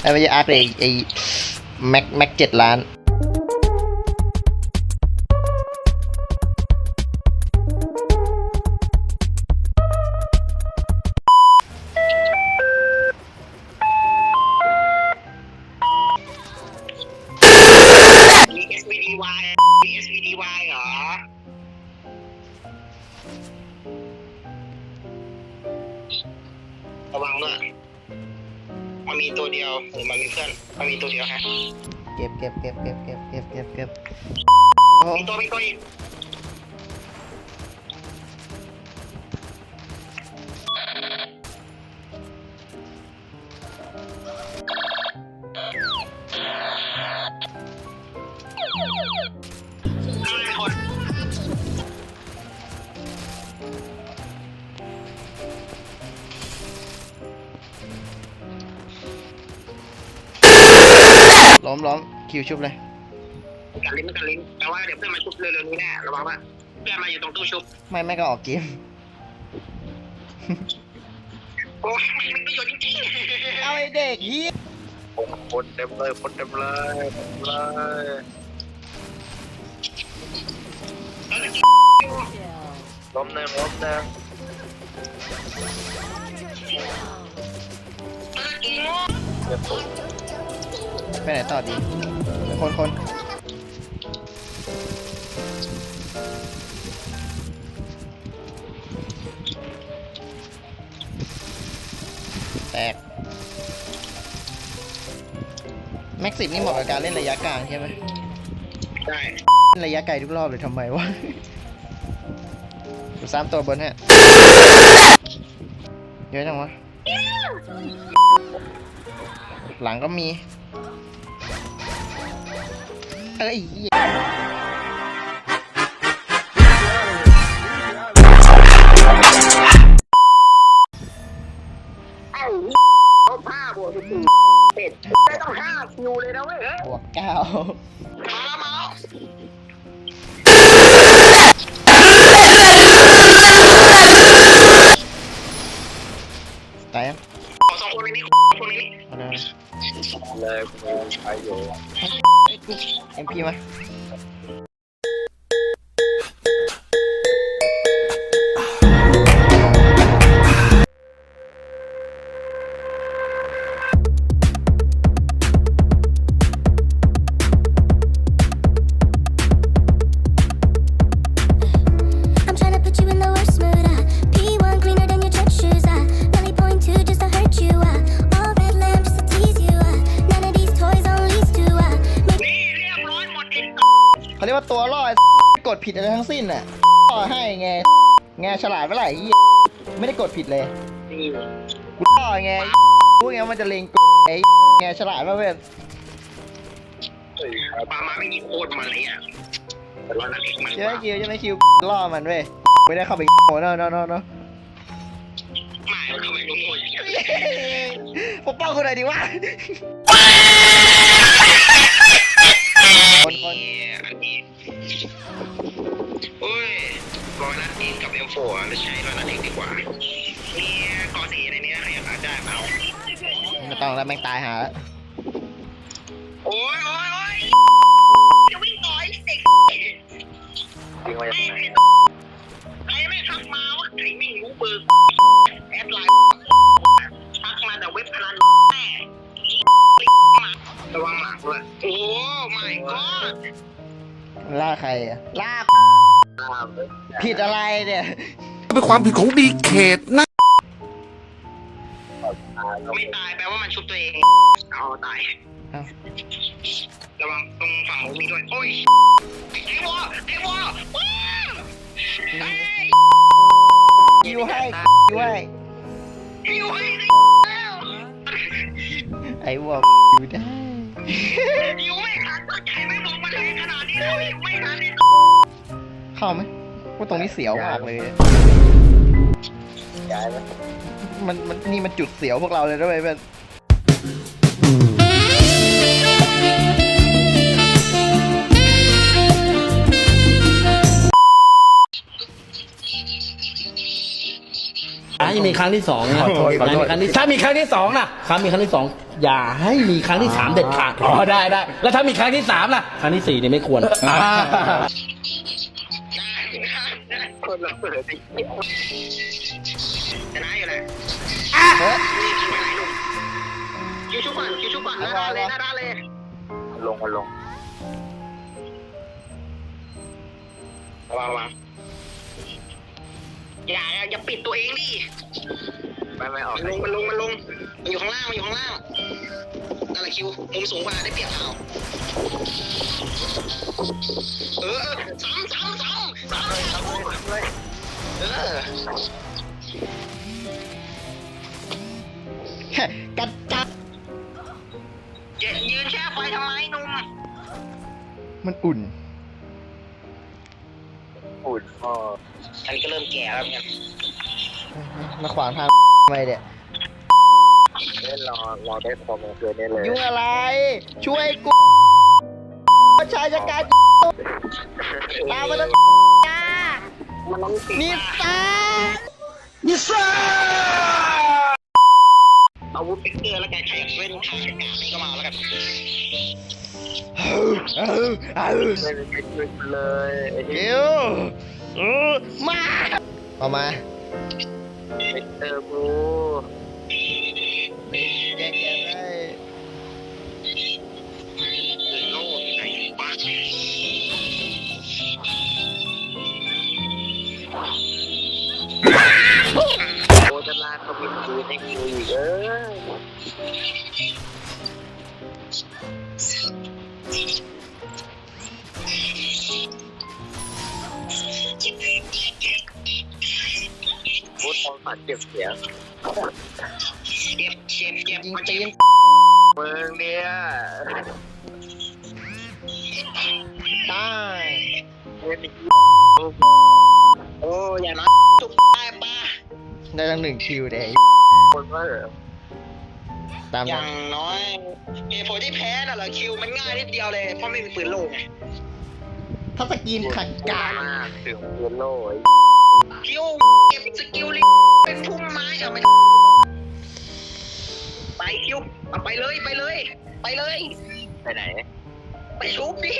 ไอ้ไม่ใช่อาร์คเลยไอ้แม็กแม็กเจ็ดล้าน ล้อมล้อมคิวชุบเลยกันลิ้นกันลิ้นแต่ว่าเดี๋ยวเพื่อนมาชุบเร็วๆนี้แน่ระวังว่าเพื่อนมาอยู่ตรงตู้ชุบไม่ไม่ก็ออกเกมโอ้ยมันมีประโยชน์จริงๆเอาไอเด็กเฮียคนเต็มเลยคนเต็มเลยเต็มเลยล้มหนึ่งล้มหนึ่งเรียบร้อย ไปไหนต่อดี คนคนแตก แม็กซินี่เหมาะกับการเล่นระยะกลางใช่ไหมใช่เล่นระยะไกลทุกรอบเลยทำไมวะดูสามตัวบนฮะ เยอะจังวะ หลังก็มี เอ้ยเหี้าเขาผ้าบวกสิบสี่เป็ดได้ต้องห้าคิวเลยนะเว้ยเฮ้ยบวกเก้ามาแล้วมาแล้วตาย เลยคุณใช้อยู่เอ็มพีมา ผิดอะไรทั้งสิ้นน่ะล่อให้ไงไงฉลาดเมื่อไหร่ไอ้เหี้ยไม่ได้กดผิดเลยนี่กูล่อไงรู้ไงว่ามันจะเลงกูไอ้ไงฉลาดมากเว้ยเฮ้ยครับปลามาไม่ยิงโคตรมันเลยอะแต่ร้อยนัดเอกมันใช่ไหมคิวใช่ไหมคิวล่อมันเว้ยไม่ได้เข้าไปโอ้โนโนโนโนไม่มันเข้าไปรู้ตัวอย่างเงี้ยปกป้องคนไหนดีวะคนคน โฟร์จะใช้ร้อยนัดเอกดีกว่าเนี่ยกอสีในนี้ใครอยากได้เปล่าไม่ต้องแล้วแม่งตายหาแล้วโอ้ยโอ้ยโอ้ยจะวิ่งต่อยเด็กยิงมาอย่างไรใครไม่ทักมาว่าใครไม่รู้เบอร์แอดไลน์ทักมาแต่เว็บพนันแม่ระวังหลังด้วยโอ้ my god ล่าใครอะล่าห้ามเลย ผิดอะไรเนี่ยเป็นความผิดของดีเขตนะไม่ตายแปลว่ามันชุบตัวเองเอาตายเอ้าระวังตรงฝั่งนู้นมีด้วยโอ้ยไอ้วอไอ้วอว้าวไอ้คิวให้คิวให้หิวให้แล้วไอ้วัวอยู่ได้หิวไม่ทันตั้งใจไม่บอกมันแรงขนาดนี้แล้วหิวไม่ทันเลย เข้าไหมว่าตรงนี้เสียวมากเลย ย้ายไหมมันมันนี่มันจุดเสียวพวกเราเลยด้วยเพื่อนไม่มีใครครั้งที่สองนะขอโทษขอโทษมีครั้งที่ถ้ามีครั้งที่สองนะครั้งมีครั้งที่สองอย่าให้มีครั้งที่สามเด็ดขาดอ๋อได้ได้แล้วถ้ามีครั้งที่สามล่ะ ครั้งที่สี่เนี่ยไม่ควรอ่า คนละเปิดไอ้เหี้ยชนะอยู่เลยเฮ้ยนี่กินไปไหนลุงคิวชุบก่อนคิวชุบก่อนหน้าด้านเลยหน้าด้านเลยลงลงระวังระวังอย่าอย่าปิดตัวเองดิไม่ไม่ออกมันลงมันลงมันลงมันอยู่ข้างล่างมันอยู่ข้างล่างนั่นแหละคิวมุมสูงกว่าได้เปรียบเอา เออซ้ำซ้ำซ้ำซ้ำซ้ำเออกัดจัดอย่ายืนแช่ไฟทำไมนุ่มมันอุ่น อุ่นพออันก็เริ่มแก่แล้วเนกันมาขวางทางทำไมเนี่ยเล่นรอรอได้คอมเกินนี่เลยยุ่งอะไร ช่วยกู ชายจะการตามมาแล้วมันต้องติดนิมาสานิสาอาวุธปิกเกอร์แล้วกันใครเว้นทางอากาศนี่ก็มาแล้วกันเอาเอาเล่นเป็นขึ้นเลยไอ้เหี้ยเดี๋ยวเออมาเอามามิสเตอร์บูแก้แก้ได้ บินคืนให้คิวอีกเออพูดทองฝันเจ็บเสียงเจ็บเจ็บเจ็บยิงตีนบมึงเนี่ยตายเล่นโอ้ยอย่านะจุกได้ปะได้ตั้งหนึ่งคิวเด้ คนว่าเหรอตามอนั้ย่านงน้อยเหตุผลที่แพ้น่ะเหรอคิวมันง่ายนิดเดียวเลยเพราะไม่มีปืนโล่ไงถ้าสกินขัดกามากถึงเยลโล่ไอ้คิวเก็บสกิลลิเป็นพุ่มไม้เอาไปไปคิวเอาไปเลยไปเลย ไปเลย ไปไหน ไปชุบดิ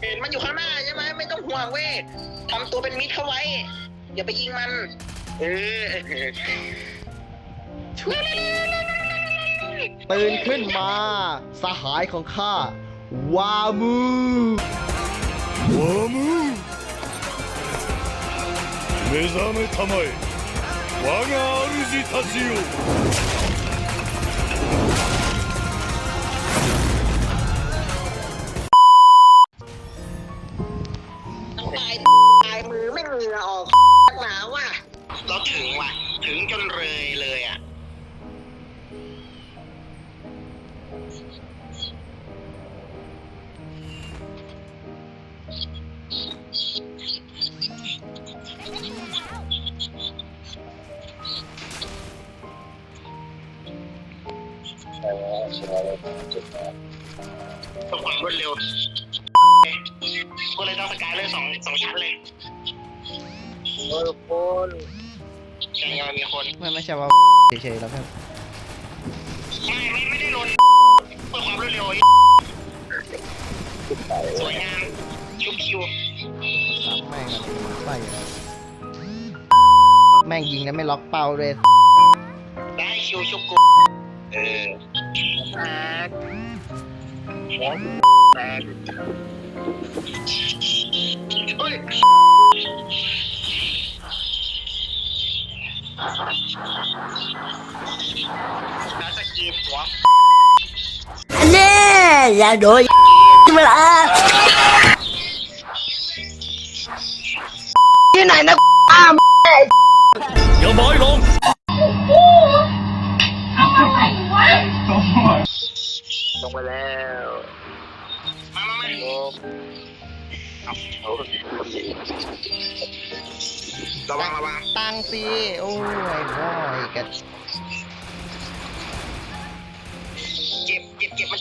เห็นมันอยู่ข้างหน้าใช่ไหมไม่ต้องห่วงเว้ยทำตัวเป็นมิตรเข้าไว้ อย่าไปยิงมัน เออ ตื่นขึ้นมา สหายของข้า วามูวามู目覚めたまえ我が主たちよ คนใช่ยังมีคนไม่ไม่ใช่ว่าเฉยๆแล้วครับไม่ไม่ไม่ได้ลนเพื่อความรวดเร็วไอ้สวยงามชุบคิวตามแม่งอะไปอะแม่งยิงแล้วไม่ล็อกเป้าด้วยได้คิวชุบกูเออแตกแตกเฮ้ย อย่าโดนเวลาที่ไหนนะอ้ามเดี๋ยวบอยลงลงไปแล้วมามามาโอ้โอ้ระวังระวังตังสิโอ้ยบอยกัน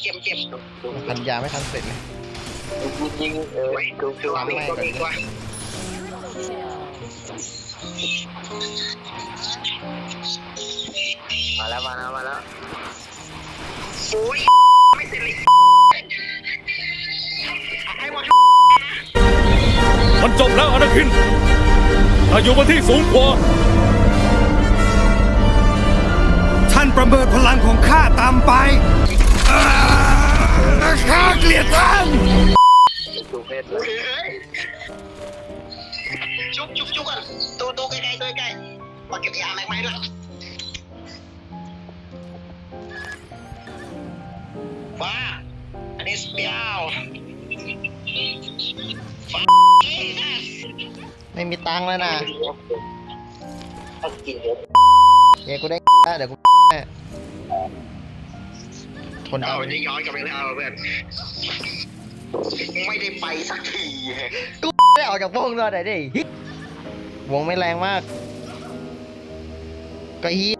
เจ็บเจ็บมันเจ็บเจ็บพันยาไม่ทันเสร็จเลยยิงยิงเออไว้ดูดูระวังมีตัวมีตัวมาแล้วมาแล้วมาแล้วโอ้ยไม่เสร็จเลยไอ้หมอมันจบแล้วอนาคินถ้าอยู่บนที่สูงกว่าท่านประเมินพลังของข้าตามไปอ่า ข้าเกลียดท่านดูเพชรเฮ้ยจุกจุกจุกอะตัวตัวใกล้ๆตัวใกล้มาเก็บยาแม็กไหมล่ะว้าอันนี้สเปียวไม่มีตังค์แล้วนะเยอะเดี๋ยวกูได้เดี๋ยวกู ทนเอาเอาจะย้อนกลับไปแล้วเพื่อนไม่ได้ไปสักทีกูได้ออกจากวงด้วยไหนดิฮิวงไม่แรงมากก็ฮีย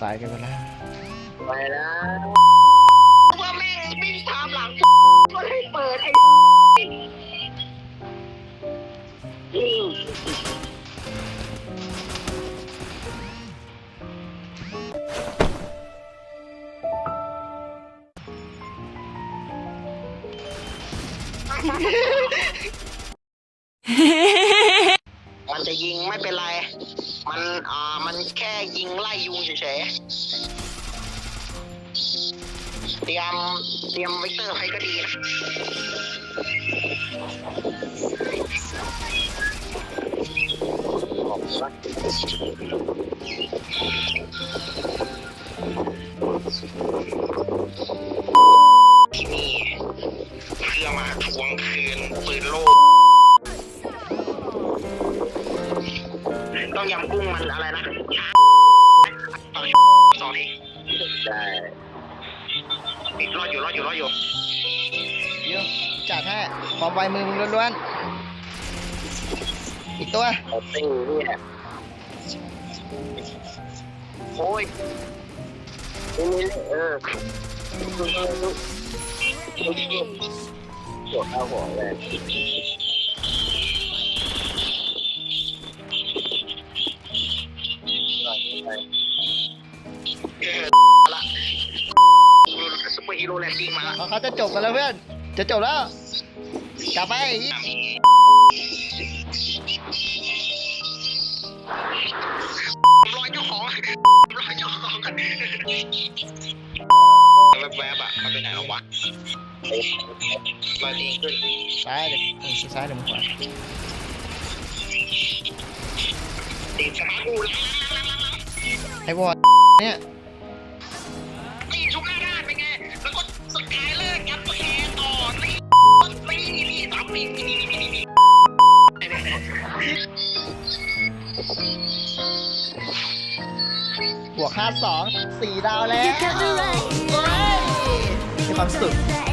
สายกันไปแล้วไปแล้วว่าแม่งวิ่งตามหลังก็เลยเปิดไอ้มันจะยิงไม่เป็นไร มันอ่ามันแค่ยิงไล่ยุงเฉยๆ เตรียมเตรียมวิกเตอร์ไว้ก็ดีนะที่ กุ้งมันอะไรนะช้าต่อสองทีได้รอดอยู่รอดอยู่รอดอยู่เดี๋ยวจัดให้ความไวมือมึงล้วนๆอีกตัวเอาติ้งเนี่ยโอ้ยนี่นี่เออปวดข้าวหัวเลย ลนดิ้งมาละเขาจะจบกันแล้วเพื่อน จะจบแล้วกลับไปรอยเจ้าของรอยเจ้าของกันแวบๆอะมันไปไหนหรอวะมาดีขึ้นซ้ายเดี๋ยวเออซ้ายเดี๋ยวมึงขวาติดสมาร์ทบูแล้วไอ้วอดเนี่ย บวกห้าสองสี่ดาวแล้ว You got the right มีความสุข